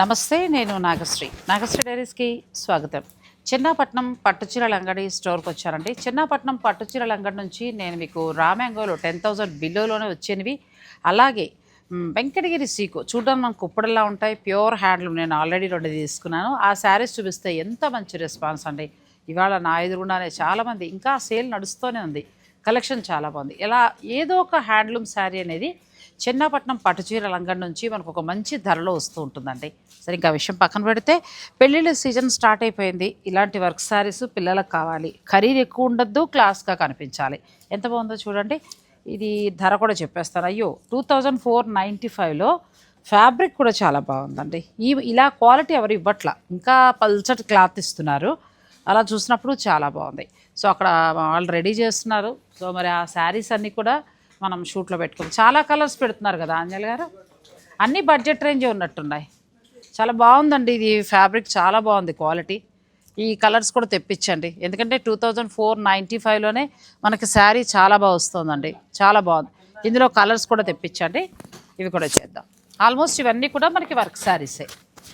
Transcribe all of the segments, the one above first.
నమస్తే నేను నాగశ్రీ. నాగశ్రీ డైరీస్కి స్వాగతం. చిన్నపట్నం పట్టుచీరల అంగడి స్టోర్కి వచ్చానండి. చిన్నపట్నం పట్టుచీరల అంగడి నుంచి నేను మీకు రామ్యాంగోలో టెన్ థౌజండ్ బిలోలోనే వచ్చేవి అలాగే వెంకటగిరి సీకు చూడడానికి మనకు కుప్పడలా ఉంటాయి. ప్యూర్ హ్యాండ్లూమ్ నేను ఆల్రెడీ రెండు తీసుకున్నాను. ఆ శారీస్ చూపిస్తే ఎంత మంచి రెస్పాన్స్ అండి. ఇవాళ నా ఎదురుగుండానే చాలామంది ఇంకా సేల్ నడుస్తూనే ఉంది. కలెక్షన్ చాలా బాగుంది. ఇలా ఏదో ఒక హ్యాండ్లూమ్ శారీ అనేది చిన్నపట్నం పట్టుచీర లంగం నుంచి మనకు ఒక మంచి ధరలో వస్తూ ఉంటుందండి. సరే ఇంకా విషయం పక్కన పెడితే పెళ్ళిళ్ళ సీజన్ స్టార్ట్ అయిపోయింది. ఇలాంటి వర్క్ శారీస్ పిల్లలకు కావాలి. ఖరీదు ఎక్కువ ఉండద్దు క్లాస్గా కనిపించాలి. ఎంత బాగుందో చూడండి. ఇది ధర కూడా చెప్పేస్తాను. అయ్యో టూ థౌజండ్ ఫోర్ నైంటీ ఫైవ్లో ఫ్యాబ్రిక్ కూడా చాలా బాగుందండి. ఈ ఇలా క్వాలిటీ ఎవరు ఇవ్వట్లా? ఇంకా పల్చటి క్లాత్ ఇస్తున్నారు. అలా చూసినప్పుడు చాలా బాగుంది. సో అక్కడ వాళ్ళు రెడీ చేస్తున్నారు. సో మరి ఆ శారీస్ అన్నీ కూడా మనం షూట్లో పెట్టుకోవాలి చాలా కలర్స్ పెడుతున్నారు కదా అంజలి గారు? అన్నీ బడ్జెట్ రేంజ్ ఉన్నట్టున్నాయి. చాలా బాగుందండి ఇది ఫ్యాబ్రిక్ చాలా బాగుంది క్వాలిటీ ఈ కలర్స్ కూడా తెప్పించండి. ఎందుకంటే టూ థౌజండ్ ఫోర్ నైంటీ ఫైవ్లోనే మనకి శారీ చాలా బాగా వస్తుందండి. చాలా బాగుంది. ఇందులో కలర్స్ కూడా తెప్పించండి. ఇవి కూడా చేద్దాం. ఆల్మోస్ట్ ఇవన్నీ కూడా మనకి వర్క్ శారీసే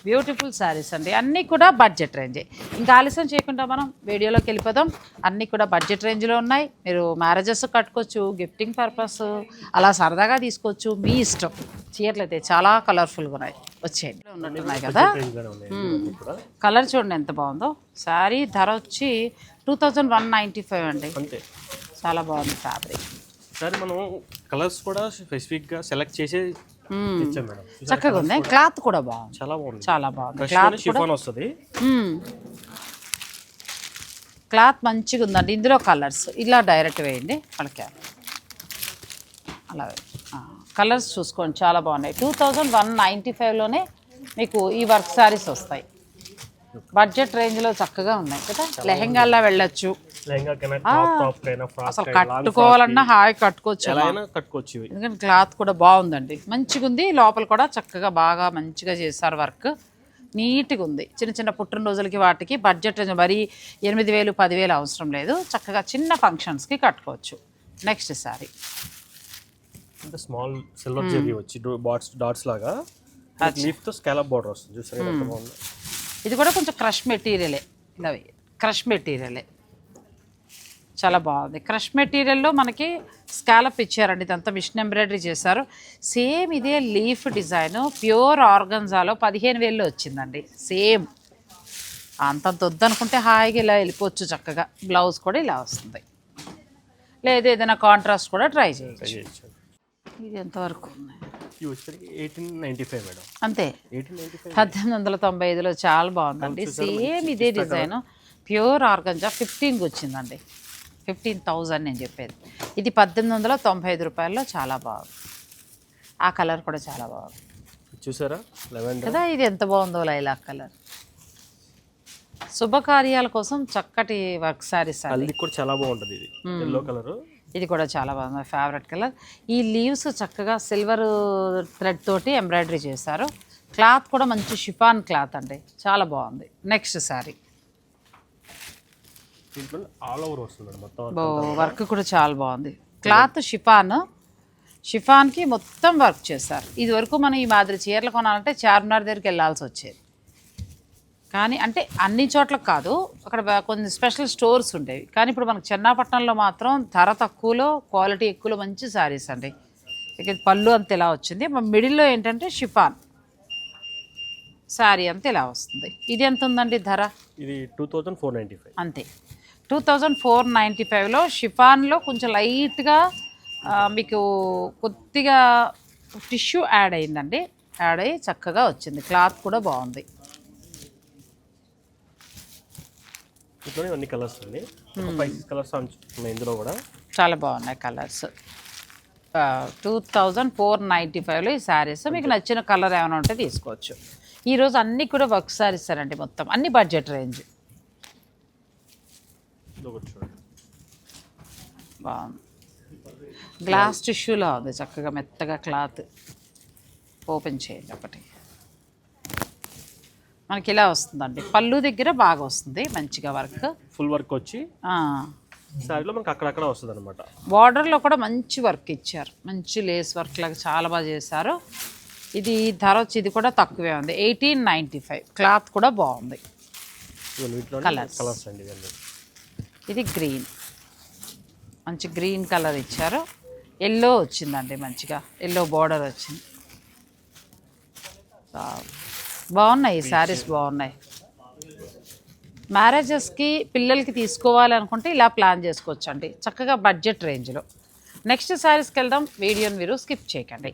బ్యూటిఫుల్ శారీస్ అండి. అన్నీ కూడా బడ్జెట్ రేంజే. ఇంకా ఆలస్యం చేయకుండా మనం వీడియోలోకి వెళ్ళిపోదాం. అన్నీ కూడా బడ్జెట్ రేంజ్లో ఉన్నాయి. మీరు మ్యారేజెస్ కట్టుకోవచ్చు గిఫ్టింగ్ పర్పస్ అలా సరదాగా తీసుకోవచ్చు. మీ ఇష్టం. చీరలు అయితే చాలా కలర్ఫుల్గా ఉన్నాయి. వచ్చేయండి. ఉన్నట్టున్నాయి కదా? కలర్ చూడండి ఎంత బాగుందో. శారీ ధర వచ్చి two thousand one ninety five అండి చాలా బాగుంది ఫ్యాబ్రిక్ సరే మనం కలర్స్ కూడా స్పెసిఫిక్గా సెలెక్ట్ చేసి మేడం. చక్కగా ఉంది. క్లాత్ కూడా బాగుంది. చాలా బాగుంది. చాలా బాగుంది. క్లాత్ షిఫాన్ వస్తుంది. క్లాత్ మంచిగా ఉందండి. ఇందులో కలర్స్ ఇలా డైరెక్ట్ వేయండి. వాళ్ళకి అలా కలర్స్ చూసుకోండి. చాలా బాగున్నాయి. టూ థౌజండ్ వన్ నైంటీ ఫైవ్లోనే మీకు ఈ వర్క్ శారీస్ వస్తాయి. బడ్జెట్ రేంజ్లో చక్కగా ఉన్నాయి కదా. లెహెంగాల్లో వెళ్ళొచ్చు. అసలు కట్టుకోవాలన్నా హాయి కట్టుకోవచ్చు. కట్టుకోవచ్చు ఎందుకంటే క్లాత్ కూడా బాగుందండి. మంచిగా ఉంది లోపల కూడా చక్కగా బాగా మంచిగా చేశారు వర్క్. నీట్గా ఉంది. చిన్న చిన్న పుట్టినరోజులకి వాటికి బడ్జెట్ మరీ ఎనిమిది వేలు పదివేలు అవసరం లేదు. చక్కగా చిన్న ఫంక్షన్స్కి కట్టుకోవచ్చు. నెక్స్ట్ సారీ అంటే స్మాల్ సిల్వర్ జెరీ వచ్చి డాట్స్ డాట్స్ లాగా. లీఫ్తో స్కాలప్ బార్డర్ వస్తుంది. చూసారు ఇది కూడా కొంచెం క్రష్ మెటీరియలే ఇలా క్రష్ మెటీరియలే చాలా బాగుంది. క్రష్ మెటీరియల్లో మనకి స్కాలప్ ఇచ్చారండి. ఇదంతా మిషన్ ఎంబ్రాయిడరీ చేశారు. సేమ్ ఇదే లీఫ్ డిజైన్. ప్యూర్ ఆర్గన్జాలో పదిహేను వేల్లో వచ్చిందండి. సేమ్. అంతంత వద్దనుకుంటే హాయిగా ఇలా వెళ్ళిపోవచ్చు చక్కగా. బ్లౌజ్ కూడా ఇలా వస్తుంది. లేదు ఏదైనా కాంట్రాస్ట్ కూడా ట్రై చేయొచ్చు. ఇది ఎంతవరకు అంతే. పద్దెనిమిది వందల తొంభై ఐదులో చాలా బాగుందండి. సేమ్ ఇదే డిజైన్. ప్యూర్ ఆర్గంజా ఫిఫ్టీన్కి వచ్చిందండి. ఫిఫ్టీన్ థౌజండ్ నేను చెప్పేది. ఇది పద్దెనిమిది వందల తొంభై ఐదు రూపాయల్లో చాలా బాగుంది. ఆ కలర్ కూడా చాలా బాగుంది. చూసారా? కదా ఇది ఎంత బాగుందో లైలాక్ కలర్. శుభకార్యాల కోసం చక్కటి వర్క్ హల్దీ కూడా చాలా బాగుంటుంది ఇది. Yellow colour. ఇది కూడా చాలా బాగుంది. Favourite colour. ఈ లీవ్స్ చక్కగా సిల్వర్ థ్రెడ్ తోటి ఎంబ్రాయిడరీ చేశారు. క్లాత్ కూడా మంచి షిఫాన్ క్లాత్ అండి. చాలా బాగుంది. నెక్స్ట్ శారీ దీంట్లో ఆల్ ఓవర్ వస్తుంది మొత్తం వర్క్ కూడా చాలా బాగుంది. Cloth chiffon. షిఫాన్కి మొత్తం వర్క్ చేశారు. ఇది వరకు మనం ఈ మాదిరి చీరలు కొనాలంటే చార్మినార్ దగ్గరికి వెళ్ళాల్సి వచ్చేది. కానీ అంటే అన్ని చోట్ల కాదు అక్కడ కొన్ని స్పెషల్ స్టోర్స్ ఉండేవి. కానీ ఇప్పుడు మనకు చెన్నాపట్నంలో మాత్రం ధర తక్కువలో క్వాలిటీ ఎక్కువలో మంచి శారీస్ అండి. ఇక పళ్ళు అంత ఇలా వచ్చింది. మిడిల్లో ఏంటంటే షిఫాన్. శారీ అంతా ఇలా వస్తుంది. ఇది ఎంత ఉందండి ధర? ఇది two thousand four ninety five. అంతే. టూ థౌజండ్ ఫోర్ నైంటీ ఫైవ్లో షిఫాన్లో కొంచెం లైట్గా మీకు కొద్దిగా టిష్యూ యాడ్ అయిందండి. యాడ్ అయ్యి చక్కగా వచ్చింది. క్లాత్ కూడా బాగుంది. అన్ని కలర్స్ అండి. ఫైవ్ కలర్స్ ఉన్నాయి ఇందులో కూడా. చాలా బాగున్నాయి colours two thousand four ninety ఫైవ్లో ఈ శారీస్ మీకు నచ్చిన కలర్ ఏమైనా ఉంటే తీసుకోవచ్చు. ఈరోజు అన్నీ కూడా వర్క్ శారీస్ అండి మొత్తం. అన్ని బడ్జెట్ రేంజ్ బాగుంది గ్లాస్ టిష్యూలో ఉంది చక్కగా మెత్తగా క్లాత్ ఓపెన్ చేయండి ఒకటి మనకి ఇలా వస్తుందండి పళ్ళు దగ్గర బాగా వస్తుంది మంచిగా వర్క్ ఫుల్ వర్క్ వచ్చి శారీలో మనకి అక్కడక్కడ వస్తుంది అనమాట బార్డర్లో కూడా మంచి వర్క్ ఇచ్చారు. మంచి లేస్ వర్క్ లాగా చాలా బాగా చేశారు. ఇది ధర వచ్చి ఇది కూడా తక్కువే ఉంది. ఎయిటీన్ నైంటీ ఫైవ్ క్లాత్ కూడా బాగుంది. Colours. కలర్స్ అండి ఇది గ్రీన్. మంచి గ్రీన్ కలర్ ఇచ్చారు. ఎల్లో వచ్చిందండి మంచిగా. ఎల్లో బార్డర్ వచ్చింది. బాగున్నాయి ఈ శారీస్ బాగున్నాయి. మ్యారేజెస్కి పిల్లలకి తీసుకోవాలి అనుకుంటే ఇలా ప్లాన్ చేసుకోవచ్చు అండి చక్కగా బడ్జెట్ రేంజ్లో. నెక్స్ట్ శారీస్కి వెళ్దాం. వీడియోని మీరు స్కిప్ చేయకండి.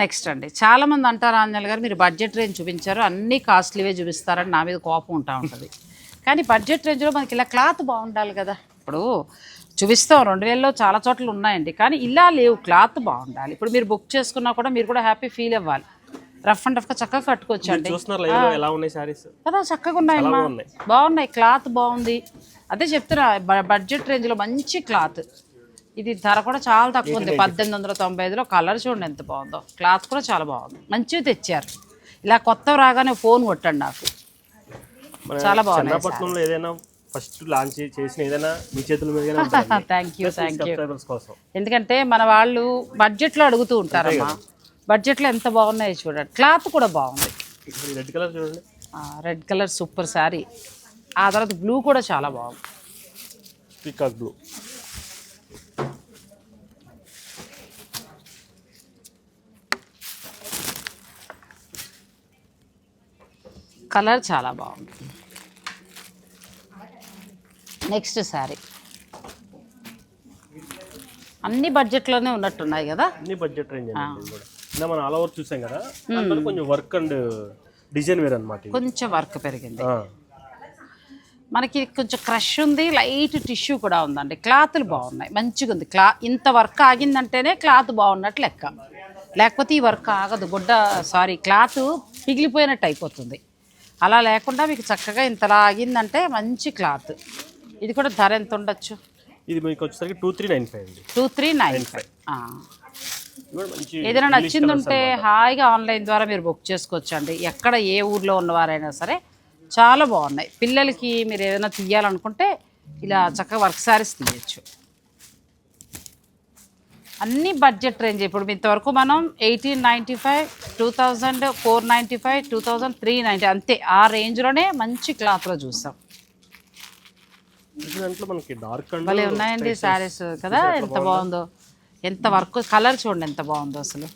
నెక్స్ట్ అండి. చాలా మంది అంటారు ఆంజల్ గారు మీరు బడ్జెట్ రేంజ్ చూపించారు అన్ని కాస్ట్లీవే చూపిస్తారని నా మీద కోపం ఉంటా ఉంటుంది. కానీ బడ్జెట్ రేంజ్లో మనకి ఇలా క్లాత్ బాగుండాలి కదా. ఇప్పుడు చూపిస్తాం రెండు వేలలో చాలా చోట్ల ఉన్నాయండి. కానీ ఇలా లేవు క్లాత్ బాగుండాలి. ఇప్పుడు మీరు బుక్ చేసుకున్నా కూడా మీరు కూడా హ్యాపీ ఫీల్ అవ్వాలి. రఫ్ అండ్ రఫ్గా చక్కగా కట్టుకోవచ్చు అండి ఎలా ఉన్నాయి కదా చక్కగా ఉన్నాయమ్మా బాగున్నాయి. బాగున్నాయి క్లాత్ బాగుంది. అదే చెప్తున్నా బడ్జెట్ రేంజ్లో మంచి క్లాత్. ఇది ధర కూడా చాలా తక్కువ ఉంది. పద్దెనిమిది వందల తొంభై ఐదులో కలర్ చూడండి ఎంత బాగుందో. క్లాత్ కూడా చాలా బాగుంది. మంచివి తెచ్చారు. ఇలా కొత్త రాగానే ఫోన్ కొట్టండి నాకు. చాలా చెన్నపట్నంలో ఏదైనా ఫస్ట్ లాంచ్ చేసిన ఏదైనా మీ చేతుల మీదగానే థ్యాంక్ యూ థ్యాంక్ యూ కోసం. ఎందుకంటే మన వాళ్ళు బడ్జెట్లో అడుగుతూ ఉంటారమ్మా. బడ్జెట్లో ఎంత బాగున్నాయో చూడండి. క్లాత్ కూడా బాగుంది. రెడ్ కలర్ చూడండి. రెడ్ కలర్ సూపర్ శారీ ఆ తర్వాత బ్లూ కూడా చాలా బాగుంది. పీకాక్ బ్లూ కలర్ చాలా బాగుంది. నెక్స్ట్ శారీ. అన్ని బడ్జెట్లోనే ఉన్నట్టున్నాయి కదా? అన్ని బడ్జెట్ రేంజ్ మనం ఆల్ ఓవర్ చూసాం కదా కొంచెం వర్క్ అండ్ డిజైన్ వేర్ అనమాట కొంచెం వర్క్ పెరిగింది. మనకి కొంచెం క్రష్ ఉంది లైట్ టిష్యూ కూడా ఉందండి. క్లాత్లు బాగున్నాయి మంచిగా ఉంది. క్లా ఇంత వర్క్ ఆగిందంటేనే క్లాత్ బాగున్నట్టు లెక్క. లేకపోతే ఈ వర్క్ ఆగదు. గుడ్డ సారీ క్లాత్ పిగిలిపోయినట్టు అయిపోతుంది. అలా లేకుండా మీకు చక్కగా ఇంతలా ఆగిందంటే మంచి క్లాత్. ఇది కూడా ధర ఎంత ఉండొచ్చు? ఇది మీకు వచ్చేసరికి టూ త్రీ నైన్ ఫైవ్ అండి. టూ త్రీ నైన్ ఫైవ్ ఏదైనా నచ్చింది ఉంటే హాయిగా ఆన్లైన్ ద్వారా మీరు బుక్ చేసుకోవచ్చు అండి ఎక్కడ ఏ ఊర్లో ఉన్నవారైనా సరే చాలా బాగున్నాయి. పిల్లలకి మీరు ఏదైనా తీయాలనుకుంటే ఇలా చక్కగా వర్క్ శారీస్ తీయచ్చు. అన్ని బడ్జెట్ రేంజ్ ఇప్పుడు ఇంతవరకు మనం eighteen ninety five two thousand four ninety five two thousand three ninety అంతే. ఆ రేంజ్లోనే మంచి క్లాత్లో చూసాం. దాంట్లో మనకి డార్క్ భలే ఉన్నాయండి శారీస్ కదా? ఎంత బాగుందో. ఎంత వర్క్ కలర్ చూడండి ఎంత బాగుందో అసలు.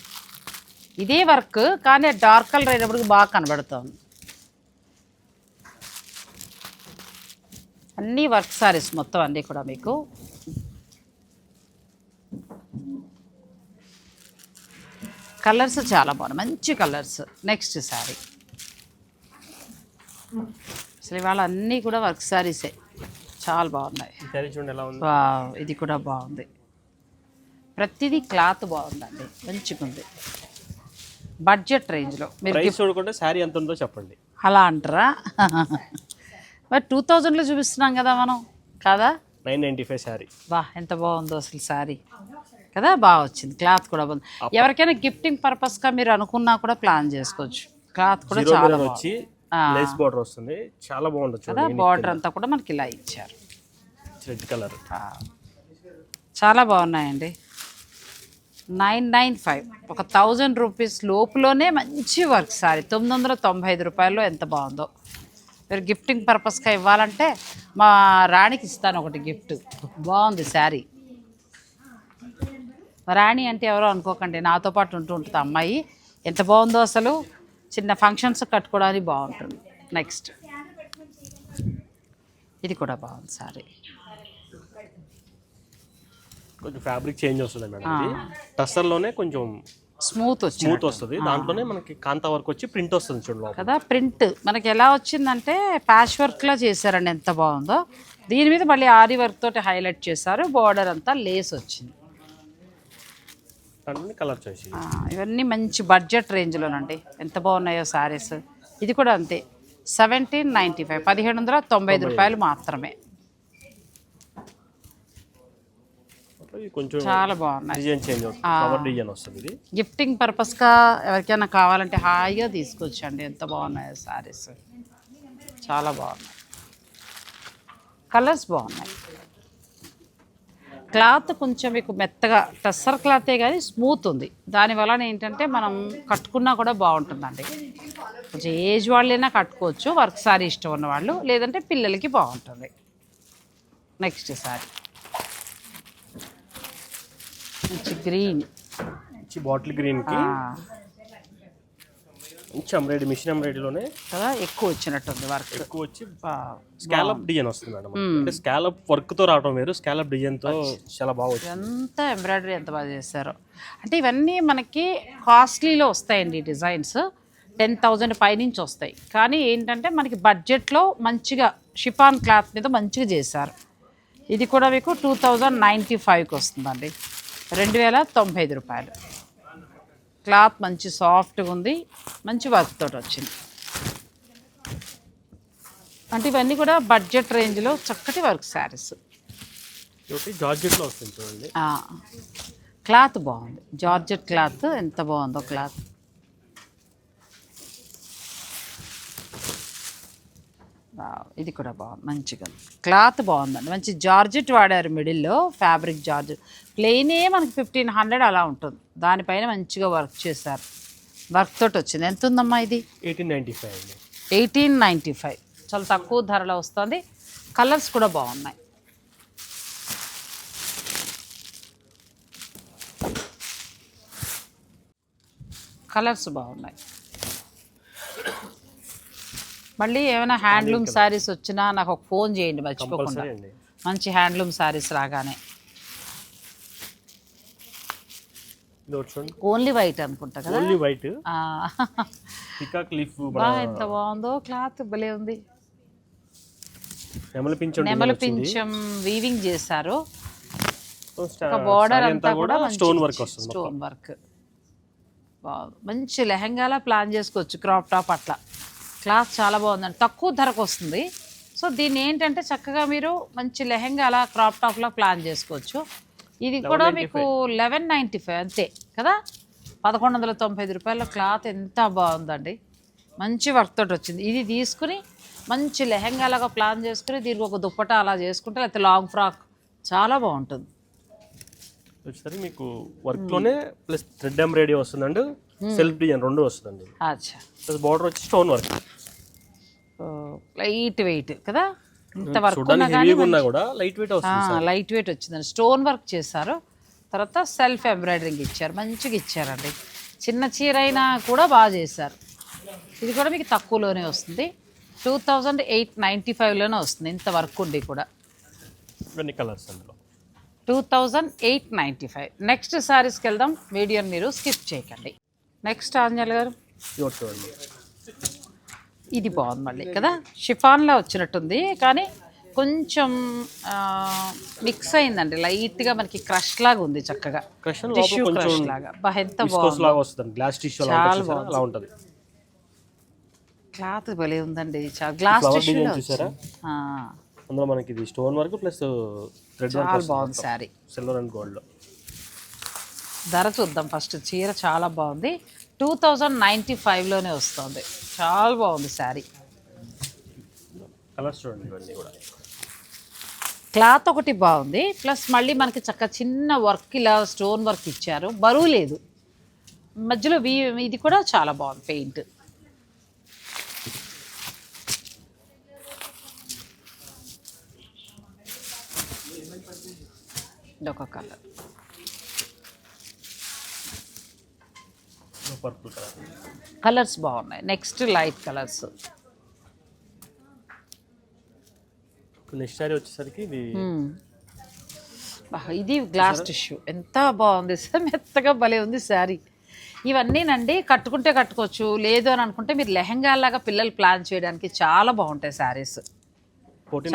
ఇదే వర్క్ కానీ డార్క్ కలర్ అయినప్పటికి బాగా కనబడుతోంది. అన్ని వర్క్ సారీస్ మొత్తం అన్నీ కూడా మీకు. కలర్స్ చాలా బాగున్నాయి. మంచి కలర్స్ నెక్స్ట్ శారీ అసలు ఇవాళ అన్నీ కూడా వర్క్ శారీసే చాలా బాగున్నాయి. ఇది కూడా బాగుంది. ప్రతిదీ క్లాత్ బాగుందండి మంచిగా ఉంది. బడ్జెట్ రేంజ్లో. మీరు చూడకుంటే శారీ ఎంత ఉందో చెప్పండి. అలా అంటారా? మరి టూ థౌజండ్లో చూపిస్తున్నాం కదా మనం కదా? Nine ninety five sari. బా ఎంత బాగుందో అసలు శారీ. కదా బాగా వచ్చింది క్లాత్ కూడా బాగుంది. ఎవరికైనా గిఫ్టింగ్ పర్పస్గా మీరు అనుకున్నా కూడా ప్లాన్ చేసుకోవచ్చు. క్లాత్ కూడా చాలా వచ్చి లేస్ బార్డర్ వస్తుంది. చాలా బాగుంటుంది బార్డర్ అంతా కూడా మనకి ఇలా ఇచ్చారు. రెడ్ కలర్ చాలా బాగున్నాయండి. Nine nine five. ఒక థౌజండ్ రూపీస్ లోపులోనే మంచి వర్క్ సారీ. తొమ్మిది వందల తొంభై ఐదు రూపాయల్లో ఎంత బాగుందో. మీరు గిఫ్టింగ్ పర్పస్గా ఇవ్వాలంటే మా రాణికి ఇస్తాను ఒకటి గిఫ్ట్. బాగుంది శారీ రాణి అంటే ఎవరో అనుకోకండి. నాతో పాటు ఉంటూ ఉంటుంది అమ్మాయి. ఎంత బాగుందో అసలు. చిన్న ఫంక్షన్స్ కట్టుకోవడానికి బాగుంటుంది. నెక్స్ట్ ఇది కూడా బాగుంది సారీ కొంచెం ఫ్యాబ్రిక్ చేంజ్ వస్తుంది మేడం ఇది టస్సర్లోనే కొంచెం స్మూత్ వచ్చింది స్మూత్ వస్తుంది. దాంట్లోనే మనకి కాంతా వర్క్ వచ్చి ప్రింట్ వస్తుంది చూడండి కదా ప్రింట్ మనకి ఎలా వచ్చిందంటే ప్యాచ్ వర్క్లా చేశారండి ఎంత బాగుందో. దీని మీద మళ్ళీ ఆరి వర్క్ తోటి హైలైట్ చేశారు. బార్డర్ అంతా లేస్ వచ్చింది. కలర్ చాయిస్ ఇవన్నీ మంచి బడ్జెట్ రేంజ్లోనండి ఎంత బాగున్నాయో సారీస్ ఇది కూడా అంతే. సెవెంటీన్ నైంటీ ఫైవ్ పదిహేడు వందల తొంభై ఐదు రూపాయలు మాత్రమే. కొంచెం చాలా బాగున్నాయి. డిజైన్ చేంజ్ అవుతుంది కవర్ డిజైన్ వస్తుంది ఇది. గిఫ్టింగ్ పర్పస్గా ఎవరికైనా కావాలంటే హాయిగా తీసుకొచ్చండి. ఎంత బాగున్నాయో సారీస్ చాలా బాగున్నాయి. కలర్స్ బాగున్నాయి. క్లాత్ కొంచెం మీకు మెత్తగా టస్సర్ క్లాతే కానీ స్మూత్ ఉంది. దాని వలన ఏంటంటే మనం కట్టుకున్నా కూడా బాగుంటుందండి. కొంచెం ఏజ్ వాళ్ళైనా కట్టుకోవచ్చు వర్క్ సారీ ఇష్టం ఉన్న వాళ్ళు లేదంటే పిల్లలకి బాగుంటుంది. Next sorry. మంచి గ్రీన్. బాటిల్ గ్రీన్కి మంచి ఎంబ్రాయిడరీ మిషన్ ఎంబ్రాయిడరీలోనే కదా ఎక్కువ వచ్చినట్టుంది వర్క్ ఎక్కువ వచ్చి స్కాలప్ డిజైన్ వస్తుంది మేడం అంటే స్కాలప్ వర్క్తో రావడం వేరు స్కాలప్ డిజైన్తో చాలా బాగా వచ్చింది. ఇదంతా ఎంబ్రాయిడరీ ఎంత బాగా చేశారో. అంటే ఇవన్నీ మనకి కాస్ట్లీలో వస్తాయండి ఈ డిజైన్స్ టెన్ థౌజండ్ పైనుంచి వస్తాయి. కానీ ఏంటంటే మనకి బడ్జెట్లో మంచిగా షిఫాన్ క్లాత్ మీద మంచిగా చేశారు. ఇది కూడా మీకు టూ థౌజండ్ నైంటీ ఫైవ్కి వస్తుందండి. రెండు వేల తొంభై ఐదు రూపాయలు. క్లాత్ మంచి సాఫ్ట్గా ఉంది. మంచి వర్క్ తోటి వచ్చింది. అంటే ఇవన్నీ కూడా బడ్జెట్ రేంజ్లో చక్కటి వర్క్ శారీస్. ఒకటి జార్జెట్లో వస్తుంది చూడండి. క్లాత్ బాగుంది. జార్జెట్ క్లాత్ ఎంత బాగుందో క్లాత్. ఇది కూడా బాగుంది మంచిగా. క్లాత్ బాగుందండి. మంచి జార్జెట్ వాడారు మిడిల్లో ఫ్యాబ్రిక్ జార్జెట్. ప్లెయినే మనకి ఫిఫ్టీన్ హండ్రెడ్ అలా ఉంటుంది. దానిపైన మంచిగా వర్క్ చేశారు. వర్క్ తోటి వచ్చింది. ఎంత ఉందమ్మా ఇది? Eighteen ninety five eighteen ninety five. చాలా తక్కువ ధరలో వస్తుంది. కలర్స్ కూడా బాగున్నాయి. కలర్స్ బాగున్నాయి. మళ్ళీ ఏమైనా హ్యాండ్లూమ్ శారీస్ వచ్చినా నాకు ఒక ఫోన్ చేయండి మర్చిపోకుండా. మంచి హ్యాండ్లూమ్ శారీస్ రాగానే. ఓన్లీ వైట్ అనుకుంటా కదా? Only white. పికాక్ లీఫ్ బా ఎంత బాగుందో క్లాత్ భలే ఉంది. నెమలి పింఛం నెమల పింఛం వీవింగ్ చేశారు. ఒక ఒక బోర్డర్ అంతా కూడా స్టోన్ వర్క్ వస్తుంది స్టోన్ వర్క్ బాగుంది మంచి లెహంగాలా ప్లాన్ చేసుకోవచ్చు క్రాప్ టాప్ అట్లా. క్లాత్ చాలా బాగుందండి. తక్కువ ధరకు వస్తుంది. సో దీన్ని ఏంటంటే చక్కగా మీరు మంచి లెహంగా అలా క్రాప్ టాప్లో ప్లాన్ చేసుకోవచ్చు. ఇది కూడా మీకు లెవెన్ నైంటీ ఫైవ్ అంతే కదా? పదకొండు వందల తొంభై ఐదు రూపాయల క్లాత్ ఎంత బాగుందండి. మంచి వర్క్ తోటి వచ్చింది. ఇది తీసుకుని మంచి లెహంగా లాగా ప్లాన్ చేసుకుని దీనికి ఒక దుప్పటా అలా చేసుకుంటే లేకపోతే లాంగ్ ఫ్రాక్ చాలా బాగుంటుంది. వచ్చేసరికి మీకు వర్క్లోనే ప్లస్ థ్రెడ్ ఎంబ్రాయిడరీ వస్తుందండి. సెల్ఫ్ డిజైన్ రెండు వస్తుందండి. అచ్చా. ప్లస్ బార్డర్ వచ్చి స్టోన్ వర్క్ లైట్ వెయిట్ కదా? ఇంత వర్క్ హెవీగా ఉన్నా కూడా లైట్ వెయిట్ వస్తుంది లైట్ వెయిట్ వచ్చిందండి. స్టోన్ వర్క్ చేశారు. తర్వాత సెల్ఫ్ ఎంబ్రాయిడరింగ్ ఇచ్చారు. మంచిగా ఇచ్చారండి. చిన్న చీర అయినా కూడా బాగా చేశారు. ఇది కూడా మీకు తక్కువలోనే వస్తుంది. టూ థౌజండ్ ఎయిట్ నైంటీ ఫైవ్లోనే వస్తుంది. ఇంత వర్క్ ఉండి కూడా. ఇవన్నీ కలర్స్ అందులో. Two thousand eight ninety five next శారీస్కి వెళ్దాం. వీడియోని మీరు స్కిప్ చేయకండి. నెక్స్ట్ ఆంజల్ గారు? ఇది ఒకటి చూడండి ఇది బాగుంది మళ్ళీ కదా? షిఫాన్లో వచ్చినట్టుంది కానీ కొంచెం మిక్స్ అయిందండి. లైట్గా మనకి క్రష్ లాగా ఉంది చక్కగా. క్రష్ టిష్యూ క్రష్ లాగా. బా ఎంత బాగుంది. లాగా వస్తుంది గ్లాస్ టిష్యూ చాలా అలా ఉంటుంది. క్లాత్ భలే ఉందండి. చాలా గ్లాస్ చూసారా? అందులో మనకి ఇది స్టోన్ వర్క్ ప్లస్ థ్రెడ్ చాలా వర్క్ బాగుంది శారీ. సిల్వర్ అండ్ గోల్డ్లో. ధర చూద్దాం ఫస్ట్. చీర చాలా బాగుంది. టూ థౌజండ్ నైంటీ ఫైవ్లోనే వస్తుంది. చాలా బాగుంది శారీ. క్లాత్ ఒకటి బాగుంది. ప్లస్ మళ్ళీ మనకి చక్క చిన్న వర్క్ ఇలా స్టోన్ వర్క్ ఇచ్చారు. బరువు లేదు. మధ్యలో ఇది కూడా చాలా బాగుంది పెయింట్. ఇదొక కలర్. పర్పుల్ కలర్ కలర్స్ బాగున్నాయి. Next light colours. Next sari వచ్చేసరికి ఇది ఇది గ్లాస్ టిష్యూ. ఎంత బాగుంది. సార్ మెత్తగా భలే ఉంది శారీ. ఇవన్నీనండి కట్టుకుంటే కట్టుకోవచ్చు లేదు అని అనుకుంటే మీరు లెహంగాలాగా పిల్లలు ప్లాన్ చేయడానికి చాలా బాగుంటాయి శారీస్.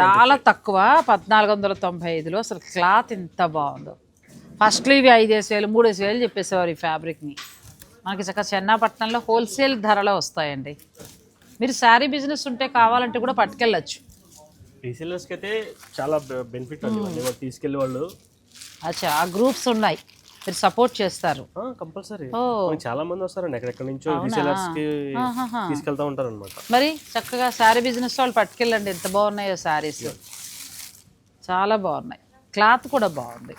చాలా తక్కువ పద్నాలుగు వందల తొంభై ఐదులో. అసలు క్లాత్ ఎంత బాగుందో. ఫస్ట్లో ఇవి ఐదేసి వేలు మూడేసి వేలు చెప్పేసేవారు ఈ ఫ్యాబ్రిక్ని. మనకి చక్కగా చెన్నాపట్నంలో హోల్సేల్ ధరలో వస్తాయండి. మీరు శారీ బిజినెస్ ఉంటే కావాలంటే కూడా పట్టుకెళ్ళచ్చు. రీసెల్లర్స్కి అయితే చాలా బెనిఫిట్ తీసుకెళ్ళే వాళ్ళు. అచ్చా ఆ గ్రూప్స్ ఉన్నాయి. మీరు సపోర్ట్ చేస్తారు. కంపల్సరీ. చాలా మంది వస్తారండి. ఎక్కడెక్కడ నుంచో రీసెలర్స్కి. తీసుకెళ్తా ఉంటారు అనమాట మరి చక్కగా శారీ బిజినెస్ వాళ్ళు పట్టుకెళ్ళండి. ఎంత బాగున్నాయో శారీస్. చాలా బాగున్నాయి. క్లాత్ కూడా బాగుంది.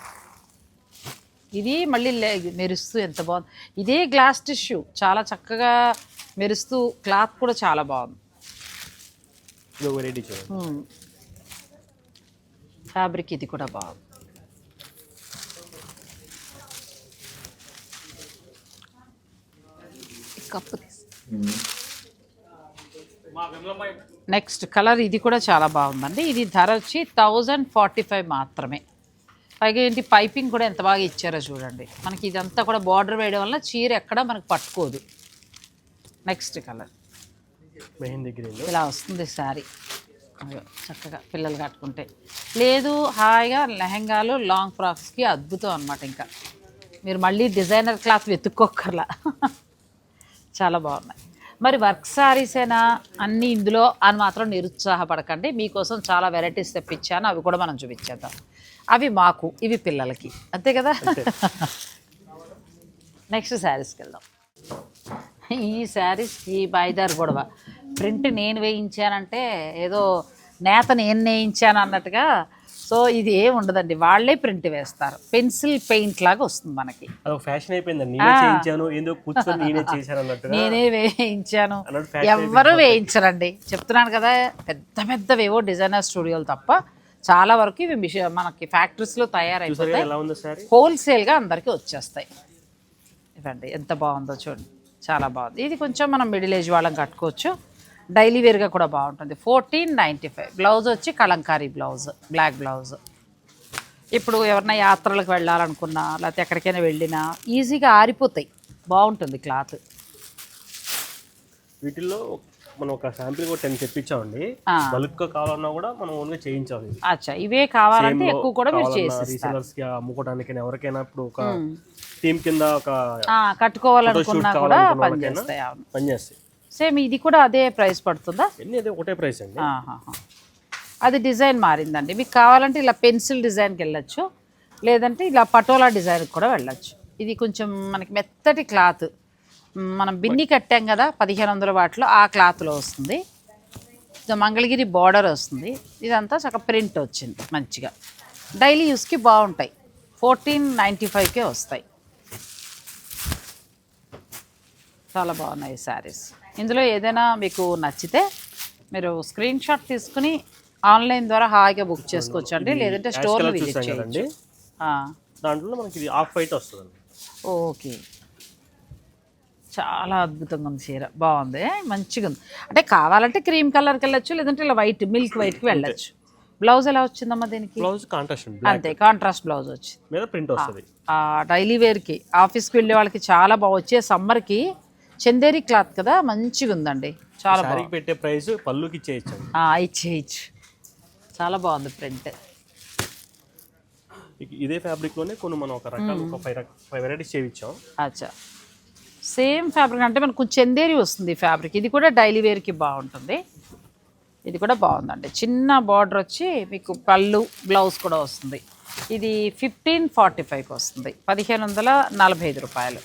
ఇది మళ్ళీ లే- మెరుస్తూ ఎంత బాగుంది. ఇదే గ్లాస్ టిష్యూ. చాలా చక్కగా మెరుస్తూ క్లాత్ కూడా చాలా బాగుంది. ఫ్యాబ్రిక్ ఇది కూడా బాగుంది. కప్పు నెక్స్ట్ కలర్ ఇది కూడా చాలా బాగుందండి. ఇది ధర వచ్చి థౌజండ్ ఫార్టీ ఫైవ్ మాత్రమే. పైగా ఏంటి పైపింగ్ కూడా ఎంత బాగా ఇచ్చారో చూడండి. మనకి ఇదంతా కూడా బార్డర్ వేయడం వల్ల చీర ఎక్కడ మనకు పట్టుకోదు. నెక్స్ట్ కలర్ ఇలా వస్తుంది శారీ. చక్కగా పిల్లలు కట్టుకుంటే. లేదు హాయిగా లెహంగాలు లాంగ్ ఫ్రాక్స్కి అద్భుతం అనమాట ఇంకా. మీరు మళ్ళీ డిజైనర్ క్లాత్ వెతుక్కోకర్లా చాలా బాగున్నాయి. మరి వర్క్ శారీసేనా అన్నీ ఇందులో అని మాత్రం నిరుత్సాహపడకండి. మీకోసం చాలా వెరైటీస్ తెప్పించాను. అవి కూడా మనం చూపించేద్దాం. అవి మాకు ఇవి పిల్లలకి. అంతే కదా? నెక్స్ట్ శారీస్కి వెళ్దాం. ఈ శారీస్కి బాయిదారు గొడవ. ప్రింట్ నేను వేయించానంటే ఏదో నేత నేను వేయించాను అన్నట్టుగా. సో ఇది ఏం ఉండదండి. వాళ్ళే ప్రింట్ వేస్తారు. పెన్సిల్ పెయింట్ లాగా వస్తుంది మనకి. ఫ్యాషన్ అయిపోయిందండి నేనే చేయించాను. ఏందో కూర్చొని నేనే చేశాను అన్నట్టుగా. నేనే వేయించాను. ఎవ్వరూ వేయించరండి. చెప్తున్నాను కదా పెద్ద పెద్దవేవో డిజైనర్ స్టూడియోలు తప్ప చాలా వరకు ఇవి మిషన్ మనకి ఫ్యాక్టరీస్లో తయారైపోతాయి. హోల్సేల్గా అందరికీ వచ్చేస్తాయి. ఇవ్వండి ఎంత బాగుందో చూడండి. చాలా బాగుంది. ఇది కొంచెం మనం మిడిల్ ఏజ్ వాళ్ళం కట్టుకోవచ్చు. డైలీ వేర్గా కూడా బాగుంటుంది. ఫోర్టీన్ నైంటీ ఫైవ్ బ్లౌజ్ వచ్చి కలంకారీ బ్లౌజ్ బ్లాక్ బ్లౌజ్ ఇప్పుడు ఎవరైనా యాత్రలకు వెళ్ళాలనుకున్నా లేకపోతే ఎక్కడికైనా వెళ్ళినా ఈజీగా ఆరిపోతాయి. బాగుంటుంది క్లాత్ వీటిల్లో మనం ఒక శాంపిల్ కూడా టెన్ తెప్పించామండి. బల్క్గా కావాలన్నా కూడా మనం ఓన్గా చేయించాలి. ఇది. అచ్చా ఇవే కావాలంటే ఎక్కువ కూడా మీరు చేసి resellers కి అమ్ముకోవడానికి ఎవరికైనా ఇప్పుడు ఒక టీమ్ కింద ఒక కట్టుకోవాలనుకున్నా కూడా పనిచేస్తాయి పనిచేస్తాయి సేమ్ ఇది కూడా అదే ప్రైస్ పడుతుందా? ఎన్ని అదే ఒకటే ప్రైస్ అండి. అది డిజైన్ మారిందండి. మీకు కావాలంటే ఇలా పెన్సిల్ డిజైన్కి వెళ్ళొచ్చు లేదంటే ఇలా పటోలా డిజైన్కి కూడా వెళ్ళొచ్చు. ఇది కొంచెం మనకి మెత్తటి క్లాత్. మనం బిన్ని కట్టాం కదా పదిహేను వందల వాటిలో ఆ క్లాత్లో వస్తుంది. మంగళగిరి బార్డర్ వస్తుంది. ఇదంతా చక్కగా ప్రింట్ వచ్చింది మంచిగా. డైలీ యూస్కి బాగుంటాయి. ఫోర్టీన్ నైంటీ ఫైవ్కే వస్తాయి. చాలా బాగున్నాయి శారీస్. ఇందులో ఏదైనా మీకు నచ్చితే మీరు స్క్రీన్ షాట్ తీసుకుని ఆన్లైన్ ద్వారా హాయిగా బుక్ చేసుకోవచ్చు అండి లేదంటే స్టోర్లో విజిట్ ఆ, దాంట్లో మనకి ఆఫ్ వైట్ వస్తుంది ఓకే. చాలా అద్భుతంగా ఉంది చీర. బాగుంది. మంచిగా ఉంది అంటే కావాలంటే క్రీమ్ కలర్కి వెళ్ళొచ్చు లేదంటే ఇలా వైట్ మిల్క్ వైట్కి వెళ్ళొచ్చు. బ్లౌజ్ ఎలా వచ్చిందమ్మా దీనికి? బ్లౌజ్ కాంట్రాస్ట్ అంతే కాంట్రాస్ట్ బ్లౌజ్ వచ్చింది. మీద ప్రింట్ వస్తుంది. డైలీ వేర్కి ఆఫీస్కి వెళ్ళే వాళ్ళకి చాలా బాగా వచ్చే సమ్మర్కి చందేరి క్లాత్ కదా మంచిగా ఉందండి చాలా బాగుంది. శారీకి పెట్టే ప్రైస్ పళ్ళుకి ఇచ్చేయచ్చండి ఆ, ఇచ్చే ఇచ్చు చాలా బాగుంది ప్రింట్. ఇదే ఫ్యాబ్రిక్లోనే కొన్ని మనం ఒక రకాల ఒక ఫైవ్ ఫైవ్ వెరైటీస్ చేయించాం. అచ్చా. సేమ్ ఫ్యాబ్రిక్ అంటే మనకు చందేరి వస్తుంది ఫ్యాబ్రిక్. ఇది కూడా డైలీ వేర్కి బాగుంటుంది. ఇది కూడా బాగుందండి. చిన్న బార్డర్ వచ్చి మీకు పళ్ళు బ్లౌజ్ కూడా వస్తుంది. ఇది ఫిఫ్టీన్ ఫార్టీ ఫైవ్కి వస్తుంది. పదిహేను వందల నలభై ఐదు రూపాయలు.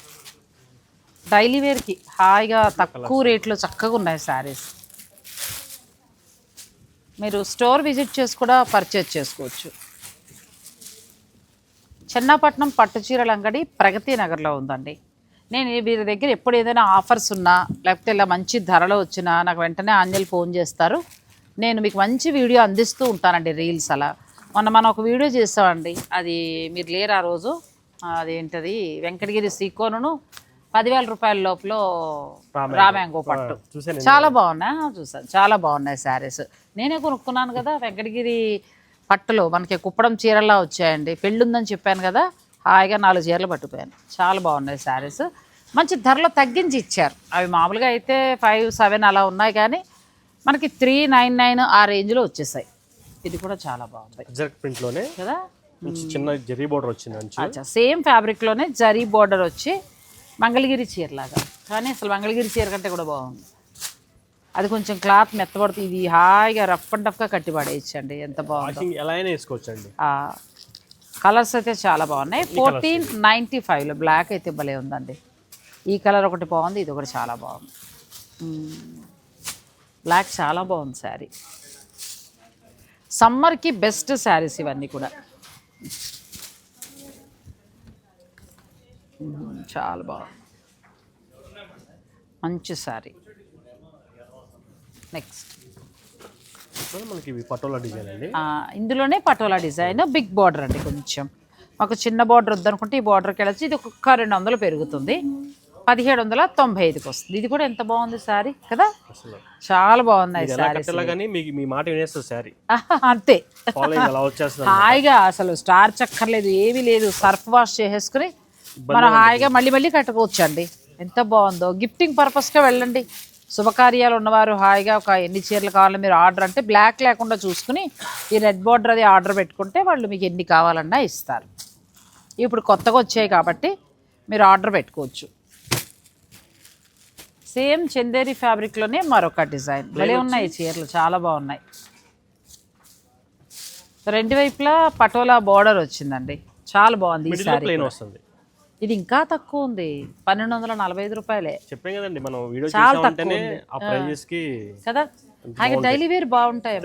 డైలీ వేర్కి హాయిగా తక్కువ రేట్లో చక్కగా ఉన్నాయి శారీస్. మీరు స్టోర్ విజిట్ చేసి కూడా పర్చేజ్ చేసుకోవచ్చు. చెన్నాపట్నం పట్టు చీరల అంగడి ప్రగతి నగర్లో ఉందండి. నేను వీరి దగ్గర ఎప్పుడు ఏదైనా ఆఫర్స్ ఉన్నా లేకపోతే ఇలా మంచి ధరలో వచ్చినా నాకు వెంటనే ఆంజల్ ఫోన్ చేస్తారు. నేను మీకు మంచి వీడియో అందిస్తూ ఉంటానండి రీల్స్ అలా. మొన్న మనం ఒక వీడియో చేసామండి. అది మీరు లేరు ఆ రోజు. అదేంటది? వెంకటగిరి సీకోను పదివేల రూపాయల లోపల రామాంగో. రామాంగో పట్టు. చూసాను చాలా బాగున్నాయి చూసాను చాలా బాగున్నాయి శారీస్. నేనే కొనుక్కున్నాను కదా వెంకటగిరి పట్టులో. మనకి కుప్పడం చీరలా వచ్చాయండి. పెళ్ళి ఉందని చెప్పాను కదా హాయిగా నాలుగు చీరలు పట్టుకుపోయాను. చాలా బాగున్నాయి శారీస్. మంచి ధరలో తగ్గించి ఇచ్చారు. అవి మామూలుగా అయితే ఫైవ్ సెవెన్ అలా ఉన్నాయి కానీ మనకి త్రీ నైన్ నైన్ ఆ రేంజ్లో వచ్చేసాయి. ఇది కూడా చాలా బాగుంది. కదా? చిన్న జెరీ బోర్డర్ వచ్చింది మంచి. అచ్చా. సేమ్ ఫ్యాబ్రిక్లోనే జరీ బార్డర్ వచ్చి మంగళగిరి చీరలాగా. కానీ అసలు మంగళగిరి చీర కంటే కూడా బాగుంది. అది కొంచెం క్లాత్ మెత్తబడుతుంది ఇది హాయిగా రఫ్ అండ్ టఫ్గా కట్టి పడేయచ్చండి. ఎంత బాగుందో. ఎలా అయినా వేసుకోవచ్చు అండి కలర్స్ అయితే చాలా బాగున్నాయి. ఫోర్టీన్ నైంటీ ఫైవ్లో బ్లాక్ అయితే భలే ఉందండి. ఈ కలర్ ఒకటి బాగుంది ఇది ఒకటి చాలా బాగుంది. బ్లాక్ చాలా బాగుంది శారీ. సమ్మర్కి బెస్ట్ శారీస్ ఇవన్నీ కూడా. చాలా బాగుంది. మంచి సారీ నెక్స్ట్ మనకి ఇవి పటోలా డిజైన్ అండి. ఇందులోనే పటోలా డిజైన్ బిగ్ బార్డర్ అండి కొంచెం. మాకు చిన్న బార్డర్ వద్దనుకుంటే ఈ బార్డర్కి వెళ్ళచ్చు. ఇది ఒక్కొక్క రెండు వందలు పెరుగుతుంది. పదిహేడు వందల తొంభై ఐదుకి వస్తుంది. ఇది కూడా ఎంత బాగుంది సారీ కదా? చాలా బాగున్నాయి మీ మాట వినేస్తుంది శారీ. అంతే. హాయిగా అసలు స్టార్ చక్కర్లేదు ఏమీ లేదు. సర్ఫ్ వాష్ చేసేసుకుని మనం హాయిగా మళ్ళీ మళ్ళీ కట్టుకోవచ్చు అండి ఎంత బాగుందో. గిఫ్టింగ్ పర్పస్గా వెళ్ళండి. శుభకార్యాలు ఉన్నవారు హాయిగా ఒక ఎన్ని చీరలు కావాలో మీరు ఆర్డర్ అంటే బ్లాక్ లేకుండా చూసుకుని ఈ రెడ్ బార్డర్ అది ఆర్డర్ పెట్టుకుంటే వాళ్ళు మీకు ఎన్ని కావాలన్నా ఇస్తారు. ఇప్పుడు కొత్తగా వచ్చాయి కాబట్టి మీరు ఆర్డర్ పెట్టుకోవచ్చు. సేమ్ చందేరి ఫ్యాబ్రిక్లోనే మరొక డిజైన్. భలే ఉన్నాయి చీరలు చాలా బాగున్నాయి. రెండు వైపులా పటోలా బార్డర్ వచ్చిందండి. చాలా బాగుంది ఈ సారీ ఇది ఇంకా తక్కువ ఉంది. పన్నెండు వందల నలభై ఐదు రూపాయలే. చెప్పాం కదండి మనం వీడియో చాలా తక్కువ ఆ ప్రైజెస్కి కదా? అలాగే డైలీ వేర్ బాగుంటాయి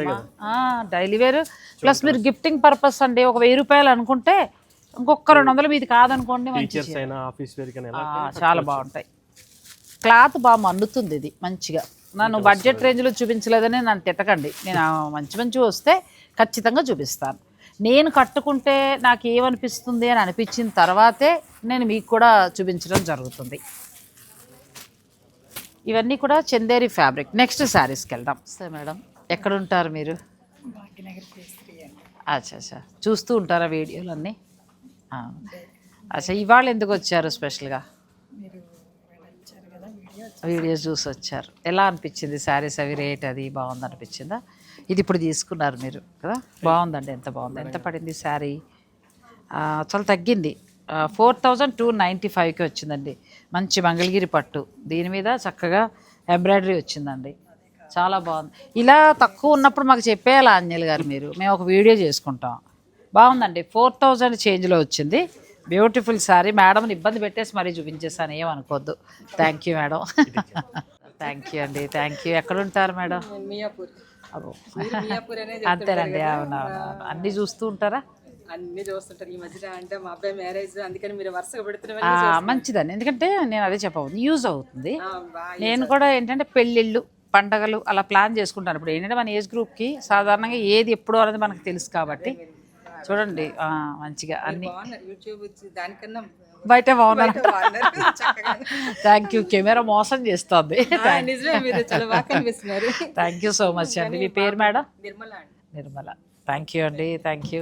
డైలీ వేర్. ప్లస్ మీరు గిఫ్టింగ్ పర్పస్ అండి ఒక వెయ్యి రూపాయలు అనుకుంటే ఇంకొక రెండు వందలు మీది కాదనుకోండి చాలా బాగుంటాయి. క్లాత్ బాగా మన్నుతుంది ఇది మంచిగా. నన్ను బడ్జెట్ రేంజ్లో చూపించలేదని నన్ను తిట్టకండి. నేను మంచి మంచి వస్తే ఖచ్చితంగా చూపిస్తాను. నేను కట్టుకుంటే నాకు ఏమనిపిస్తుంది అని అనిపించిన తర్వాతే నేను మీకు కూడా చూపించడం జరుగుతుంది. ఇవన్నీ కూడా చందేరి ఫ్యాబ్రిక్. నెక్స్ట్ శారీస్కి వెళ్దాం. సరే మేడం. ఎక్కడ ఉంటారు మీరు అచ్చా అచ్చా. చూస్తూ ఉంటారా వీడియోలు అన్నీ. అచ్చా ఇవాళ ఎందుకు వచ్చారు స్పెషల్గా వీడియోస్ చూసి వచ్చారు. ఎలా అనిపించింది శారీస్? అవి రేట్ అది బాగుంది అనిపించిందా ఇది ఇప్పుడు తీసుకున్నారు మీరు కదా? బాగుందండి ఎంత బాగుంది. ఎంత పడింది శారీ? చాలా తగ్గింది. ఫోర్ థౌజండ్ టూ నైంటీ ఫైవ్కి వచ్చిందండి. మంచి మంగళగిరి పట్టు. దీని మీద చక్కగా ఎంబ్రాయిడరీ వచ్చిందండి. చాలా బాగుంది. ఇలా తక్కువ ఉన్నప్పుడు మాకు చెప్పేయాలి ఆంజల్ గారు మీరు? మేము ఒక వీడియో చేసుకుంటాం. బాగుందండి. ఫోర్ థౌజండ్ చేంజ్లో వచ్చింది. బ్యూటిఫుల్ శారీ. మేడంని ఇబ్బంది పెట్టేసి మరీ చూపించేసాను ఏమనుకోవద్దు thank you madam. Thank you అండి. థ్యాంక్ యూ ఎక్కడ ఉంటారు మేడం? మియాపూర్. అంతేనండి అవునవును అన్నీ చూస్తూ ఉంటారా? అన్ని చూస్తుంటారు ఈ మధ్యన. అంటే మా అబ్బాయి మ్యారేజ్ అందుకని మీరు వరుసగా పెడుతున్నారు మంచిదండి. ఎందుకంటే నేను అదే చెప్పబోతుంది యూజ్ అవుతుంది. నేను కూడా ఏంటంటే పెళ్ళిళ్ళు పండగలు అలా ప్లాన్ చేసుకుంటాను. ఇప్పుడు ఏంటంటే మన ఏజ్ గ్రూప్కి సాధారణంగా ఏది ఎప్పుడు అనేది మనకు తెలుసు కాబట్టి. చూడండి మంచిగా అన్ని యూట్యూబ్ దానికన్నా బయట బాగున్నారు థ్యాంక్ యూ కెమెరా మోసం చేస్తుంది. థ్యాంక్ యూ సో మచ్ అండి. మీ పేరు madam? Nirmala Nirmala. Thank you అండి. థ్యాంక్ యూ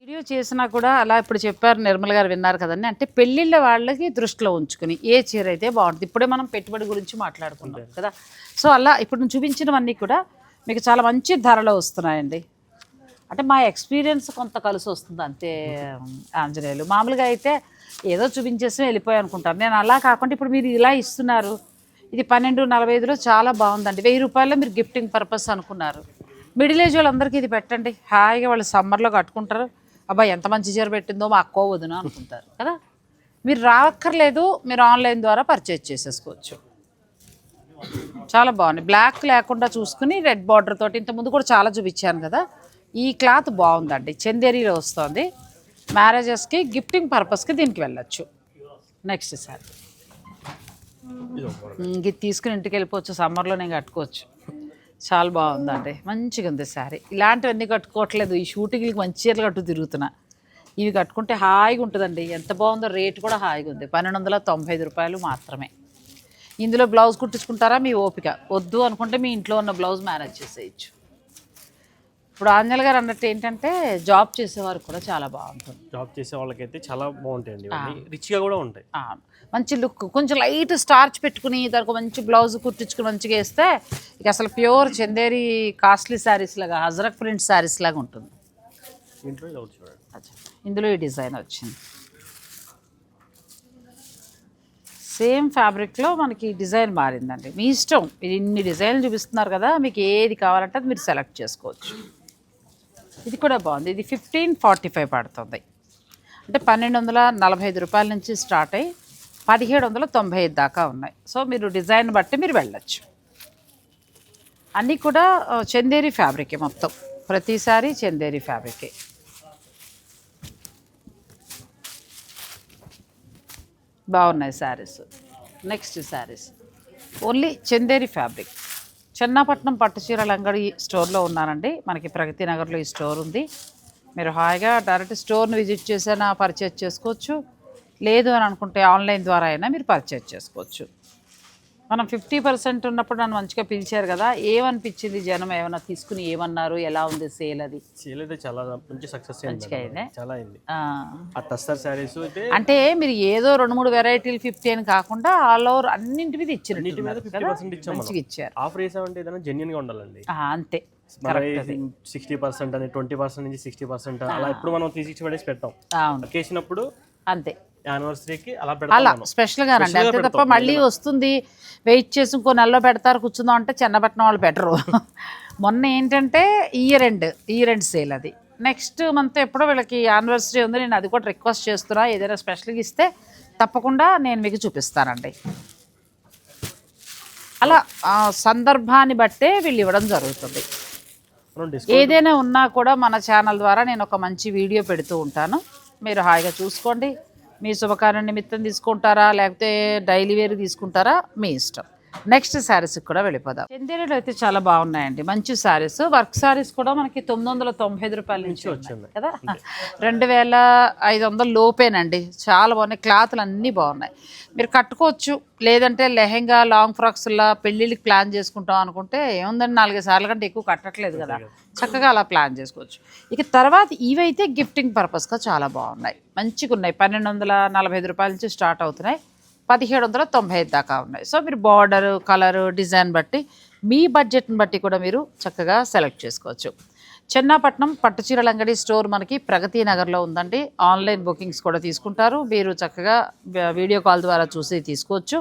వీడియో చేసినా కూడా అలా ఇప్పుడు చెప్పారు నిర్మల గారు విన్నారు కదండి. అంటే పెళ్ళిళ్ళ వాళ్ళకి దృష్టిలో ఉంచుకుని ఏ చీర అయితే బాగుంటుంది. ఇప్పుడే మనం పెట్టుబడి గురించి మాట్లాడుకున్నాం కదా. సో అలా ఇప్పుడు నేను చూపించినవన్నీ కూడా మీకు చాలా మంచి ధరలో వస్తున్నాయండి. అంటే మా ఎక్స్పీరియన్స్ కొంత కలిసి వస్తుంది అంతే ఆంజనేయులు. మామూలుగా అయితే ఏదో చూపించేసి వెళ్ళిపోయి అనుకుంటారు నేను అలా కాకుండా ఇప్పుడు మీరు ఇలా ఇస్తున్నారు. ఇది పన్నెండు నలభై ఐదులో చాలా బాగుందండి. వెయ్యి రూపాయల్లో మీరు గిఫ్టింగ్ పర్పస్ అనుకున్నారు. మిడిల్ ఏజ్ వాళ్ళందరికీ ఇది పెట్టండి. హాయిగా వాళ్ళు సమ్మర్లో కట్టుకుంటారు. అబ్బాయి ఎంత మంచి చీర పెట్టిందో మా అక్కో వదిన అనుకుంటారు కదా? మీరు రావక్కర్లేదు మీరు ఆన్లైన్ ద్వారా పర్చేజ్ చేసేసుకోవచ్చు. చాలా బాగుంది. బ్లాక్ లేకుండా చూసుకుని రెడ్ బార్డర్ తోటి ఇంత ముందు కూడా చాలా చూపించాను కదా. ఈ క్లాత్ బాగుందండి. చందేరీలో వస్తుంది. మ్యారేజెస్కి గిఫ్టింగ్ పర్పస్కి దీనికి వెళ్ళొచ్చు. Next sir. ఇది తీసుకుని ఇంటికి వెళ్ళిపోవచ్చు. సమ్మర్లో నేను కట్టుకోవచ్చు. చాలా బాగుందండి. మంచిగా ఉంది శారీ ఇలాంటివన్నీ కట్టుకోవట్లేదు. ఈ షూటింగ్లకి మంచి చీరలు కట్టు తిరుగుతున్నా. ఇవి కట్టుకుంటే హాయిగా ఉంటుందండి. ఎంత బాగుందో రేట్ కూడా హాయిగా ఉంది. పన్నెండు వందల తొంభై ఐదు రూపాయలు మాత్రమే. ఇందులో బ్లౌజ్ కుట్టించుకుంటారా? మీ ఓపిక. వద్దు అనుకుంటే మీ ఇంట్లో ఉన్న బ్లౌజ్ మేనేజ్ చేసేయచ్చు. ఇప్పుడు ఆంజల్ గారు అన్నట్టు ఏంటంటే జాబ్ చేసేవారు కూడా చాలా బాగుంటుంది. జాబ్ చేసే వాళ్ళకైతే చాలా బాగుంటాయండి ఇవన్నీ. రిచ్గా కూడా ఉంటాయి. మంచి లుక్ కొంచెం లైట్ స్టార్చ్ పెట్టుకుని దానికి మంచి బ్లౌజ్ కుట్టించుకుని మంచిగా వేస్తే ఇక అసలు ప్యూర్ చందేరి కాస్ట్లీ శారీస్ లాగా హజరక్ ప్రింట్ శారీస్ లాగా ఉంటుంది. ఇందులో ఈ డిజైన్ వచ్చింది. సేమ్ ఫ్యాబ్రిక్లో మనకి డిజైన్ మారిందండి. మీ ఇష్టం. ఇన్ని డిజైన్లు చూపిస్తున్నారు కదా మీకు ఏది కావాలంటే అది మీరు సెలెక్ట్ చేసుకోవచ్చు. ఇది కూడా బాగుంది. ఇది ఫిఫ్టీన్ ఫార్టీ ఫైవ్ పడుతుంది. అంటే పన్నెండు వందల నలభై ఐదు రూపాయల నుంచి స్టార్ట్ అయ్యి పదిహేడు వందల తొంభై ఐదు దాకా ఉన్నాయి. సో మీరు డిజైన్ బట్టి మీరు వెళ్ళచ్చు. అన్నీ కూడా చందేరి ఫ్యాబ్రికే మొత్తం. ప్రతిసారి చందేరి ఫ్యాబ్రికే. బాగున్నాయి saris. Next saris. Only Chanderi fabric. Chennapatnam పట్టు చీరల అంగడి స్టోర్లో ఉన్నానండి. మనకి ప్రగతి నగర్లో ఈ స్టోర్ ఉంది. మీరు హాయిగా డైరెక్ట్ స్టోర్ని విజిట్ చేసైనా పర్చేజ్ చేసుకోవచ్చు. లేదు అని అనుకుంటే ఆన్లైన్ ద్వారా అయినా మీరు పర్చేజ్ చేసుకోవచ్చు. మనం ఫిఫ్టీ పర్సెంట్ ఉన్నప్పుడు నన్ను మంచిగా పిలిచారు కదా ఏమనిపించింది జనం? ఏమైనా తీసుకుని ఏమన్నారు? ఎలా ఉంది సేల్ అది? సేల్ అయితే చాలా మంచి సక్సెస్ అయింది? చాలా అయింది. ఆ. అయితే అంటే మీరు ఏదో రెండు మూడు వెరైటీలు ఫిఫ్టీ అని కాకుండా ఆల్ ఓవర్ అన్నింటి మీద ఇచ్చారు అన్నిటి మీద ఫిఫ్టీ పర్సెంట్ ఇచ్చాం మనం. మంచిగా ఇచ్చారు. ఆఫర్ వేసామంటే ఏదైనా జెన్యున్గా ఉండాలండి. అంతే. సిక్స్టీ పర్సెంట్ అని ట్వంటీ పర్సెంట్ నుంచి సిక్స్టీ పర్సెంట్ అలా ఎప్పుడు మనం త్రీ సిక్స్టీ డేస్ పెట్టాం. చేసినప్పుడు అంతే. యానివర్సరీకి అలా అలా పెడతాం మనం. స్పెషల్గా రండి అంతే తప్ప. మళ్ళీ వస్తుంది వెయిట్ చేసి ఇంకో నెలలో పెడతారు కూర్చుందాం అంటే చెన్నపట్నం వాళ్ళు పెట్టరు. మొన్న ఏంటంటే year end year end sale అది. నెక్స్ట్ మంత్ ఎప్పుడో వీళ్ళకి యానివర్సరీ ఉంది నేను అది కూడా రిక్వెస్ట్ చేస్తున్నా. ఏదైనా స్పెషల్గా ఇస్తే తప్పకుండా నేను మీకు చూపిస్తానండి. అలా ఆ, సందర్భాన్ని బట్టే వీళ్ళు ఇవ్వడం జరుగుతుంది. ఏదైనా ఉన్నా కూడా మన ఛానల్ ద్వారా నేను ఒక మంచి వీడియో పెడుతూ ఉంటాను. మీరు హాయిగా చూసుకోండి. మీ శుభకార్యం నిమిత్తం తీసుకుంటారా? లేకపోతే డైలీ వేర్ తీసుకుంటారా? మీ ఇష్టం. నెక్స్ట్ శారీస్ కూడా వెళ్ళిపోదాం. చందేరీలు అయితే చాలా బాగున్నాయండి. మంచి శారీస్. వర్క్ శారీస్ కూడా మనకి తొమ్మిది వందల తొంభై ఐదు రూపాయల నుంచి ఉన్నాయి కదా? రెండు వేల ఐదు వందల లోపేనండి. చాలా బాగున్నాయి. క్లాత్లు అన్నీ బాగున్నాయి. మీరు కట్టుకోవచ్చు. లేదంటే లెహెంగా లాంగ్ ఫ్రాక్స్లా పెళ్ళిళ్ళకి ప్లాన్ చేసుకుంటాం అనుకుంటే ఏముందండి? నాలుగైదు సార్లు కంటే ఎక్కువ కట్టట్లేదు కదా. చక్కగా అలా ప్లాన్ చేసుకోవచ్చు. ఇక తర్వాత ఇవైతే గిఫ్టింగ్ పర్పస్గా చాలా బాగున్నాయి. మంచిగా ఉన్నాయి పన్నెండు వందల నలభై ఐదు రూపాయల నుంచి స్టార్ట్ అవుతున్నాయి. పదిహేడు వందల తొంభై ఐదు దాకా ఉన్నాయి. సో మీరు బార్డర్ కలర్ డిజైన్ బట్టి మీ బడ్జెట్ని బట్టి కూడా మీరు చక్కగా సెలెక్ట్ చేసుకోవచ్చు. చెన్నాపట్నం పట్టుచీరల అంగడి స్టోర్ మనకి ప్రగతి నగర్లో ఉందండి. ఆన్లైన్ బుకింగ్స్ కూడా తీసుకుంటారు. మీరు చక్కగా వీడియో కాల్ ద్వారా చూసి తీసుకోవచ్చు.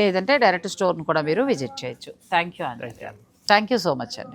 లేదంటే డైరెక్ట్ స్టోర్ను కూడా మీరు విజిట్ చేయొచ్చు. థ్యాంక్ యూ అండి థ్యాంక్ యూ సో మచ్ అండి